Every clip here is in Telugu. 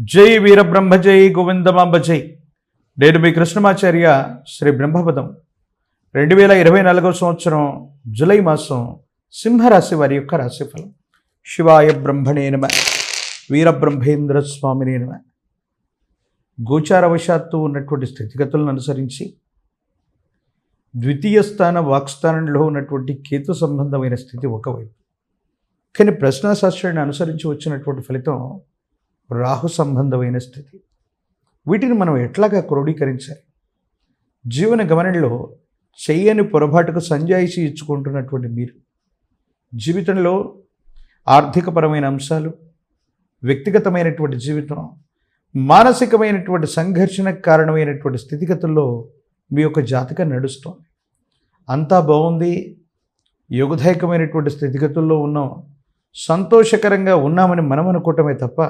జై వీరబ్రహ్మ జై గోవిందమాంబ జై. నేను మీ కృష్ణమాచార్య శ్రీ బ్రహ్మపదం. రెండు వేల ఇరవై నాలుగో సంవత్సరం జూలై మాసం సింహరాశి వారి యొక్క రాశిఫలం. శివాయ బ్రహ్మణే నమ వీరబ్రహ్మేంద్ర స్వామినే నమ. గోచారవశాత్తు ఉన్నటువంటి స్థితిగతులను అనుసరించి ద్వితీయ స్థాన వాక్స్థానంలో ఉన్నటువంటి కేతు సంబంధమైన స్థితి ఒకవైపు. కానీ ప్రశ్నాశాస్త్రాన్ని అనుసరించి వచ్చినటువంటి ఫలితం రాహు సంబంధమైన స్థితి. వీటిని మనం ఎట్లాగా క్రోడీకరించాలి? జీవన గమనంలో చెయ్యని పొరపాటుకు సంజాయిషి ఇచ్చుకుంటున్నటువంటి మీరు జీవితంలో ఆర్థికపరమైన అంశాలు వ్యక్తిగతమైనటువంటి జీవితం మానసికమైనటువంటి సంఘర్షణకు కారణమైనటువంటి స్థితిగతుల్లో మీ యొక్క జాతకం నడుస్తోంది. అంతా బాగుంది యోగదాయకమైనటువంటి స్థితిగతుల్లో ఉన్నాం సంతోషకరంగా ఉన్నామని మనం అనుకోవటమే తప్ప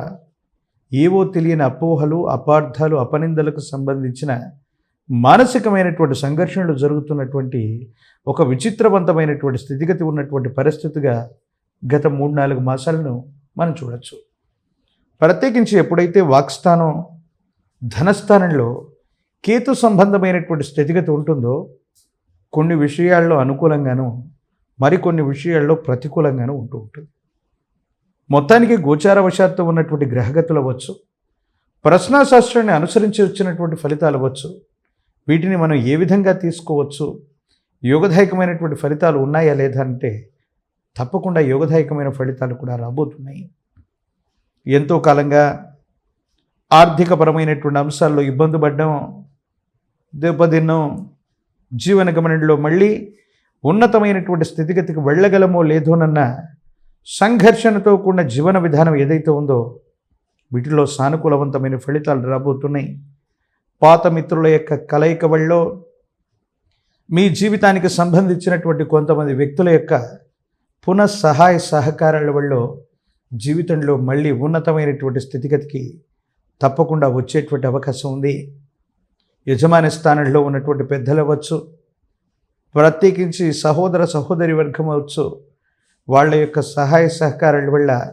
ఏవో తెలియని అపోహలు అపార్థాలు అపనిందలకు సంబంధించిన మానసికమైనటువంటి సంఘర్షణలు జరుగుతున్నటువంటి ఒక విచిత్రవంతమైనటువంటి స్థితిగతి ఉన్నటువంటి పరిస్థితిగా గత మూడు నాలుగు మాసాలను మనం చూడొచ్చు. ప్రత్యేకించి ఎప్పుడైతే వాక్స్థానం ధనస్థానంలో కేతు సంబంధమైనటువంటి స్థితిగతి ఉంటుందో కొన్ని విషయాల్లో అనుకూలంగాను మరికొన్ని విషయాల్లో ప్రతికూలంగాను ఉంటూ ఉంటుంది. మొత్తానికి గోచారవశాత్తు ఉన్నటువంటి గ్రహగతులు అవ్వచ్చు. ప్రశ్నాశాస్త్రాన్ని అనుసరించి వచ్చినటువంటి ఫలితాలు అవ్వచ్చు. వీటిని మనం ఏ విధంగా తీసుకోవచ్చు? యోగదాయకమైనటువంటి ఫలితాలు ఉన్నాయా లేదా అంటే తప్పకుండా యోగదాయకమైన ఫలితాలు కూడా రాబోతున్నాయి. ఎంతో కాలంగా ఆర్థికపరమైనటువంటి అంశాల్లో ఇబ్బంది పడ్డం దెబ్బతిన్నాం జీవన గమనంలో మళ్ళీ ఉన్నతమైనటువంటి స్థితిగతికి వెళ్ళగలమో లేదోనన్న సంఘర్షణతో కూడిన జీవన విధానం ఏదైతే ఉందో వీటిలో సానుకూలవంతమైన ఫలితాలు రాబోతున్నాయి. పాత మిత్రుల యొక్క కలయిక వల్ల మీ జీవితానికి సంబంధించినటువంటి కొంతమంది వ్యక్తుల యొక్క పునః సహాయ సహకారాల వల్ల జీవితంలో మళ్ళీ ఉన్నతమైనటువంటి స్థితిగతికి తప్పకుండా వచ్చేటువంటి అవకాశం ఉంది. యజమాని స్థానంలో ఉన్నటువంటి పెద్దలు అవ్వచ్చు ప్రత్యేకించి సహోదర సహోదరి వర్గం అవచ్చు వాళ్ళ యొక్క సహాయ సహకారాల వల్ల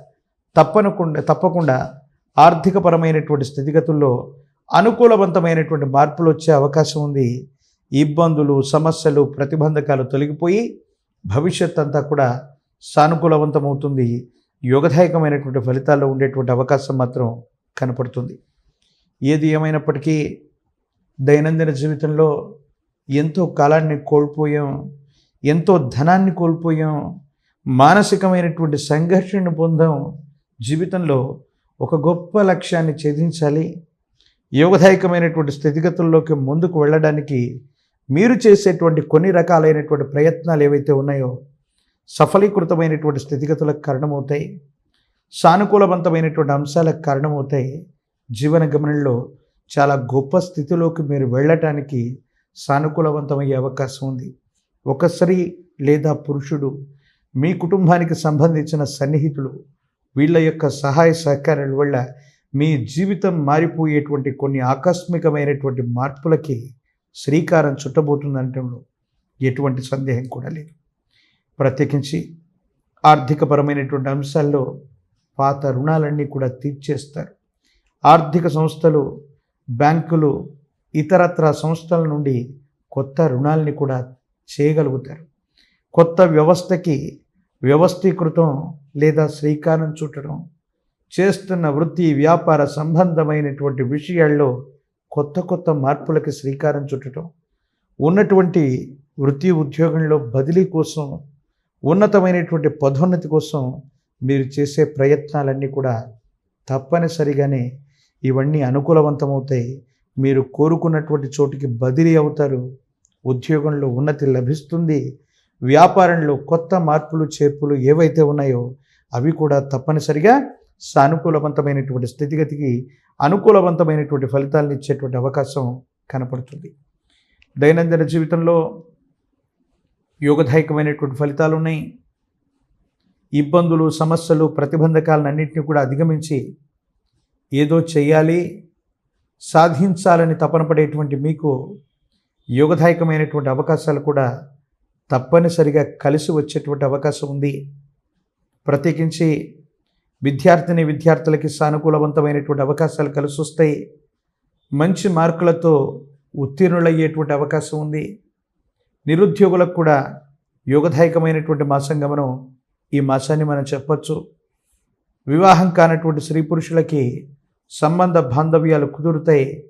తప్పనకుండా తప్పకుండా ఆర్థికపరమైనటువంటి స్థితిగతుల్లో అనుకూలవంతమైనటువంటి మార్పులు వచ్చే అవకాశం ఉంది. ఇబ్బందులు సమస్యలు ప్రతిబంధకాలు తొలగిపోయి భవిష్యత్ అంతా కూడా సానుకూలవంతమవుతుంది. యోగదాయకమైనటువంటి ఫలితాల్లో ఉండేటువంటి అవకాశం మాత్రం కనపడుతుంది. ఏది ఏమైనప్పటికీ దైనందిన జీవితంలో ఎంతో కాలాన్ని కోల్పోయాం ఎంతో ధనాన్ని కోల్పోయాం మానసికమైనటువంటి సంఘర్షణ పొందాం. జీవితంలో ఒక గొప్ప లక్ష్యాన్ని ఛేదించాలి. యోగదాయకమైనటువంటి స్థితిగతుల్లోకి ముందుకు వెళ్ళడానికి మీరు చేసేటువంటి కొన్ని రకాలైనటువంటి ప్రయత్నాలు ఏవైతే ఉన్నాయో సఫలీకృతమైనటువంటి స్థితిగతులకు కారణమవుతాయి. సానుకూలవంతమైనటువంటి అంశాలకు కారణమవుతాయి. జీవన గమనంలో చాలా గొప్ప స్థితిలోకి మీరు వెళ్ళటానికి సానుకూలవంతమయ్యే అవకాశం ఉంది. ఒకసారి లేదా పురుషుడు మీ కుటుంబానికి సంబంధించిన సన్నిహితులు వీళ్ళ యొక్క సహాయ సహకారాల వల్ల మీ జీవితం మారిపోయేటువంటి కొన్ని ఆకస్మికమైనటువంటి మార్పులకి శ్రీకారం చుట్టబోతుందనటంలో ఎటువంటి సందేహం కూడా లేదు. ప్రత్యేకించి ఆర్థికపరమైనటువంటి అంశాల్లో పాత రుణాలన్నీ కూడా తీర్చేస్తారు. ఆర్థిక సంస్థలు బ్యాంకులు ఇతరత్ర సంస్థల నుండి కొత్త రుణాలని కూడా చేయగలుగుతారు. కొత్త వ్యవస్థకి వ్యవస్థీకృతం లేదా శ్రీకారం చుట్టడం చేస్తున్న వృత్తి వ్యాపార సంబంధమైనటువంటి విషయాల్లో కొత్త కొత్త మార్పులకి శ్రీకారం చుట్టడం ఉన్నటువంటి వృత్తి ఉద్యోగంలో బదిలీ కోసం ఉన్నతమైనటువంటి పదోన్నతి కోసం మీరు చేసే ప్రయత్నాలన్నీ కూడా తప్పనిసరిగానే ఇవన్నీ అనుకూలవంతమవుతాయి. మీరు కోరుకున్నటువంటి చోటికి బదిలీ అవుతారు. ఉద్యోగంలో ఉన్నతి లభిస్తుంది. వ్యాపారంలో కొత్త మార్పులు చేర్పులు ఏవైతే ఉన్నాయో అవి కూడా తప్పనిసరిగా సానుకూలవంతమైనటువంటి స్థితిగతికి అనుకూలవంతమైనటువంటి ఫలితాలను ఇచ్చేటువంటి అవకాశం కనపడుతుంది. దైనందిన జీవితంలో యోగదాయకమైనటువంటి ఫలితాలు ఉన్నాయి. ఇబ్బందులు సమస్యలు ప్రతిబంధకాలన్నింటినీ కూడా అధిగమించి ఏదో చేయాలి సాధించాలని తపన పడేటువంటి మీకు యోగదాయకమైనటువంటి అవకాశాలు కూడా తప్పనిసరిగా కలిసి వచ్చేటువంటి అవకాశం ఉంది. ప్రత్యేకించి విద్యార్థిని విద్యార్థులకి సానుకూలవంతమైనటువంటి అవకాశాలు కలిసి వస్తాయి. మంచి మార్కులతో ఉత్తీర్ణులయ్యేటువంటి అవకాశం ఉంది. నిరుద్యోగులకు కూడా యోగదాయకమైనటువంటి మాసంగా మనం ఈ మాసాన్ని మనం చెప్పచ్చు. వివాహం కానటువంటి స్త్రీ పురుషులకి సంబంధ బాంధవ్యాలు కుదురుతాయి.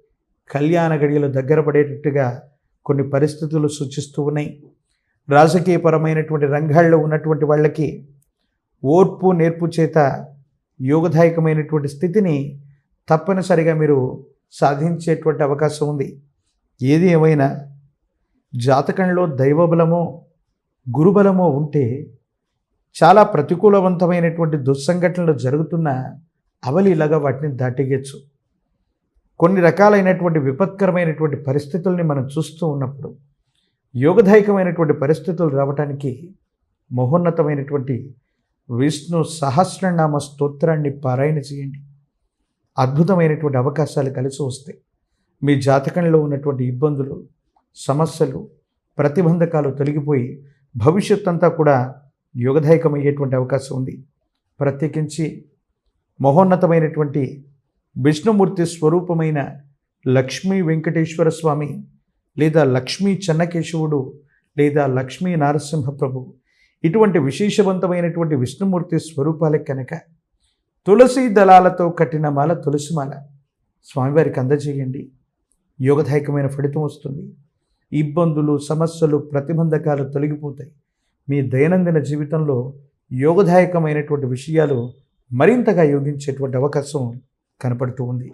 కళ్యాణ గడియలు దగ్గర పడేటట్టుగా కొన్ని పరిస్థితులు సూచిస్తూ ఉన్నాయి. రాజకీయపరమైనటువంటి రంగాల్లో ఉన్నటువంటి వాళ్ళకి ఓర్పు నేర్పు చేత యోగదాయకమైనటువంటి స్థితిని తప్పనిసరిగా మీరు సాధించేటువంటి అవకాశం ఉంది. ఏది ఏమైనా జాతకంలో దైవబలమో గురుబలమో ఉంటే చాలా ప్రతికూలవంతమైనటువంటి దుస్సంఘటనలు జరుగుతున్న అవలీలగా వాటిని దాటిగచ్చు కొన్ని రకాలైనటువంటి విపత్కరమైనటువంటి పరిస్థితుల్ని మనం చూస్తూ ఉన్నప్పుడు యోగదాయకమైనటువంటి పరిస్థితులు రావటానికి మహోన్నతమైనటువంటి విష్ణు సహస్రనామ స్తోత్రాన్ని పారాయణ చేయండి. అద్భుతమైనటువంటి అవకాశాలు కలిసి వస్తాయి. మీ జాతకంలో ఉన్నటువంటి ఇబ్బందులు సమస్యలు ప్రతిబంధకాలు తొలగిపోయి భవిష్యత్ అంతా కూడా యోగదాయకమయ్యేటువంటి అవకాశం ఉంది. ప్రత్యేకించి మహోన్నతమైనటువంటి విష్ణుమూర్తి స్వరూపమైన లక్ష్మీ వెంకటేశ్వర స్వామి లేదా లక్ష్మీ చెన్నకేశవుడు లేదా లక్ష్మీ నరసింహప్రభు ఇటువంటి విశేషవంతమైనటువంటి విష్ణుమూర్తి స్వరూపాలే కనుక తులసి దళాలతో కట్టిన మాల తులసిమాల స్వామివారికి అందజేయండి. యోగదాయకమైన ఫలితం వస్తుంది. ఇబ్బందులు సమస్యలు ప్రతిబంధకాలు తొలగిపోతాయి. మీ దైనందిన జీవితంలో యోగదాయకమైనటువంటి విషయాలు మరింతగా యోగించేటువంటి అవకాశం కనపడుతూ ఉంది.